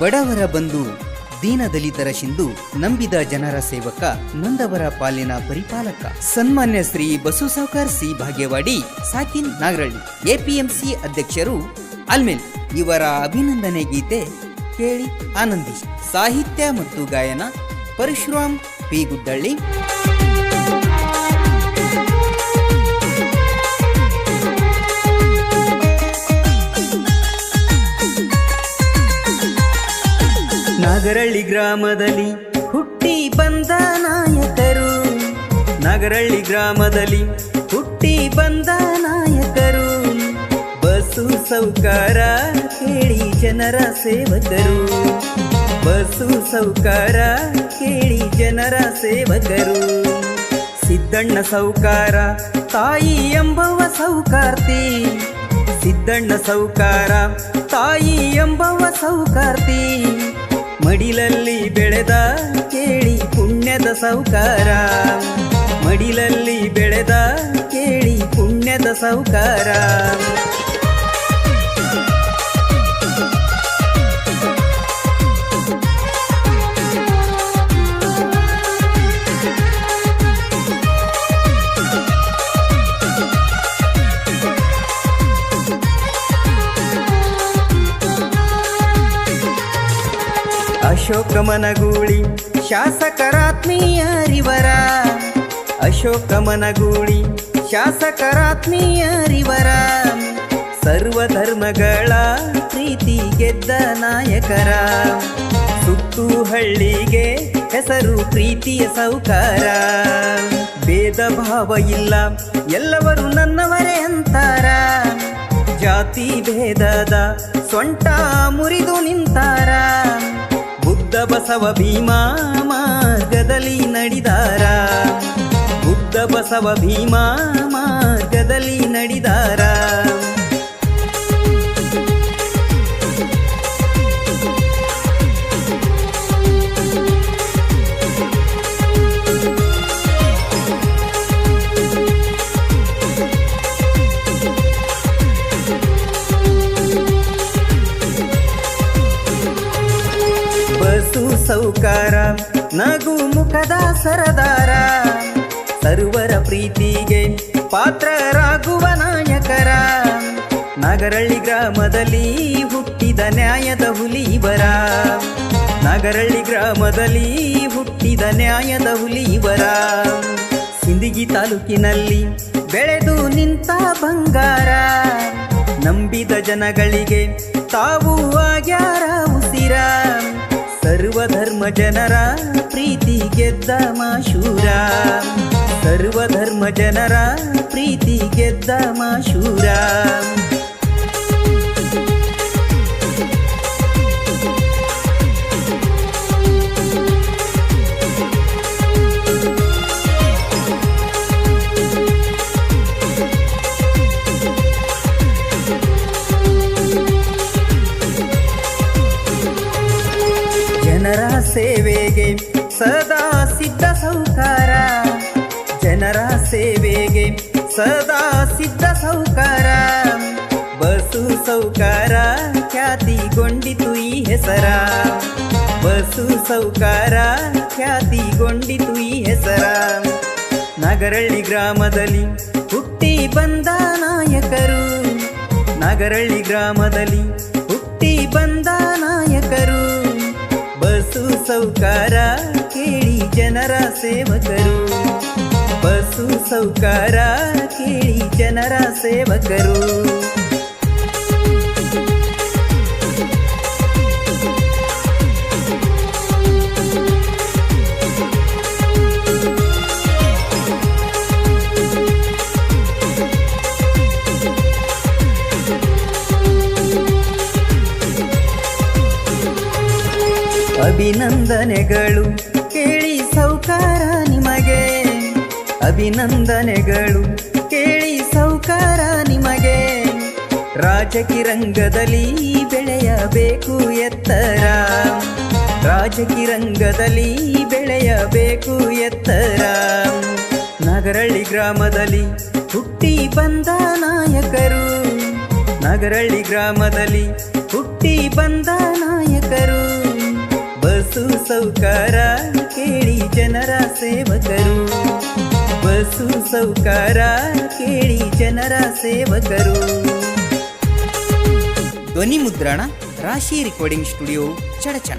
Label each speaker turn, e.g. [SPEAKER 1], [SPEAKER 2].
[SPEAKER 1] ಬಡವರ ಬಂಧು ದೀನದಲಿತರ ಶಿಂದು ನಂಬಿದ ಜನರ ಸೇವಕ ನೊಂದವರ ಪಾಲಿನ ಪರಿಪಾಲಕ. ಸನ್ಮಾನ್ಯ ಶ್ರೀ ಬಸು ಸಾವ್ಕಾರ್ ಸಿ ಭಾಗ್ಯವಾಡಿ, ಸಾಕಿನ್ ನಾಗರಳ್ಳಿ, ಎಪಿಎಂಸಿ ಅಧ್ಯಕ್ಷರು ಅಲ್ಮೇಲ್. ಇವರ ಅಭಿನಂದನೆ ಗೀತೆ ಕೇಳಿ ಆನಂದಿ. ಸಾಹಿತ್ಯ ಮತ್ತು ಗಾಯನ ಪರಶುರಾಮ್ ಪಿ ಗುಡ್ಡಳ್ಳಿ ನಾಗರಳ್ಳಿ ಗ್ರಾಮದಲ್ಲಿ ಹುಟ್ಟಿ ಬಂದ ನಾಯಕರು. ನಗರಳ್ಳಿ ಗ್ರಾಮದಲ್ಲಿ ಹುಟ್ಟಿ ಬಂದ ನಾಯಕರು. ಬಸ್ಸು ಸೌಕಾರ ಕೇಳಿ ಜನರ ಸೇವಕರು. ಬಸ್ಸು ಸೌಕಾರ ಕೇಳಿ ಜನರ ಸೇವಕರು. ಸಿದ್ದಣ್ಣ ಸೌಕಾರ ತಾಯಿ ಎಂಬವ ಸೌಕಾರ್ತಿ. ಸಿದ್ದಣ್ಣ ಸೌಕಾರ ತಾಯಿ ಎಂಬವ ಸೌಕಾರ್ತಿ. ಮಡಿಲಲ್ಲಿ ಬೆಳೆದ ಕೇಳಿ ಪುಣ್ಯದ ಸೌಕಾರ. ಮಡಿಲಲ್ಲಿ ಬೆಳೆದ ಕೇಳಿ ಪುಣ್ಯದ ಸೌಕಾರ. ಅಶೋಕ ಮನಗೂಳಿ ಶಾಸಕರಾತ್ಮೀಯರಿವರ. ಅಶೋಕ ಮನಗೂಳಿ ಶಾಸಕರಾತ್ಮೀಯರಿವರ. ಸರ್ವಧರ್ಮಗಳ ಪ್ರೀತಿ ಗೆದ್ದ ನಾಯಕರ. ಸುತ್ತು ಹಳ್ಳಿಗೆ ಹೆಸರು ಪ್ರೀತಿಯ ಸೌಕಾರ. ಭೇದ ಭಾವ ಇಲ್ಲ, ಎಲ್ಲವರು ನನ್ನವರೇ ಅಂತಾರ. ಜಾತಿ ಭೇದದ ಸೊಂಟ ಮುರಿದು ನಿಂತಾರ. ಬಸವ ಭೀಮಾ ಮಾರ್ಗದಲ್ಲಿ ನಡಿದಾರ. ಬುದ್ಧ ಬಸವ ಭೀಮಾ ಸೌಕಾರ, ನಗು ಮುಖದ ಸರದಾರ. ಸರ್ವರ ಪ್ರೀತಿಗೆ ಪಾತ್ರರಾಗುವ ನಾಯಕರ. ನಾಗರಳ್ಳಿ ಗ್ರಾಮದಲ್ಲಿ ಹುಟ್ಟಿದ ನ್ಯಾಯದ ಹುಲಿ ಬರ ನಾಗರಳ್ಳಿ ಗ್ರಾಮದಲ್ಲಿ ಹುಟ್ಟಿದ ನ್ಯಾಯದ ಹುಲಿ ಬರ ಸಿಂದಗಿ ತಾಲೂಕಿನಲ್ಲಿ ಬೆಳೆದು ನಿಂತ ಬಂಗಾರ. ನಂಬಿದ ಜನಗಳಿಗೆ ತಾವು ಆಗ್ಯಾರ ಉಸಿರ. ಸರ್ವಧರ್ಮ ಜನರ ಪ್ರೀತಿ ಗೆದ್ದ ಮಾಶೂರ. ಸರ್ವಧರ್ಮ ಜನರ ಪ್ರೀತಿ ಗೆದ್ದ ಮಾಶೂರ. ಸೇವೆಗೆ ಸದಾ ಸಿದ್ಧ ಸೌಕಾರ. ಜನರ ಸೇವೆಗೆ ಸದಾ ಸಿದ್ಧ ಸೌಕಾರ. ಬಸು ಸೌಕಾರ ಖ್ಯಾತಿಗೊಂಡಿತು ಈ ಹೆಸರ. ಬಸು ಸೌಕಾರ ಖ್ಯಾತಿಗೊಂಡಿತು ಈ ಹೆಸರ. ನಗರಳ್ಳಿ ಗ್ರಾಮದಲ್ಲಿ ಹುಟ್ಟಿ ಬಂದ ನಾಯಕರು. ನಗರಳ್ಳಿ ಗ್ರಾಮದಲ್ಲಿ ಹುಟ್ಟಿ ಬಂದ ನಾಯಕರು. ಬಸು ಸೌಕಾರ ಕೇಳಿ ಜನರ ಸೇವಕರು. ಬಸ್ಸು ಸೌಕಾರ ಕೇಳಿ ಜನರ ಸೇವಕರು. ಅಭಿನಂದನೆಗಳು ಕೇಳಿ ಸೌಕಾರ ನಿಮಗೆ. ಅಭಿನಂದನೆಗಳು ಕೇಳಿ ಸೌಕಾರ ನಿಮಗೆ. ರಾಜಕಿರಂಗದಲ್ಲಿ ಬೆಳೆಯಬೇಕು ಎತ್ತರ. ರಾಜಕಿರಂಗದಲ್ಲಿ ಬೆಳೆಯಬೇಕು ಎತ್ತರ. ನಗರಳ್ಳಿ ಗ್ರಾಮದಲ್ಲಿ ಹುಟ್ಟಿ ಬಂದ ನಾಯಕರು. ನಗರಳ್ಳಿ ಗ್ರಾಮದಲ್ಲಿ ಹುಟ್ಟಿ ಬಂದ ನಾಯಕರು. ಸೌಕಾರ ಕೇಳಿ ಜನರ ಸೇವಕರು. ಬಸು ಸೌಕಾರ ಕೇಳಿ ಜನರ ಸೇವಕರು. ಧ್ವನಿ ಮುದ್ರಣ ರಾಶಿ ರೆಕಾರ್ಡಿಂಗ್ ಸ್ಟುಡಿಯೋ ಚಡಚಣ.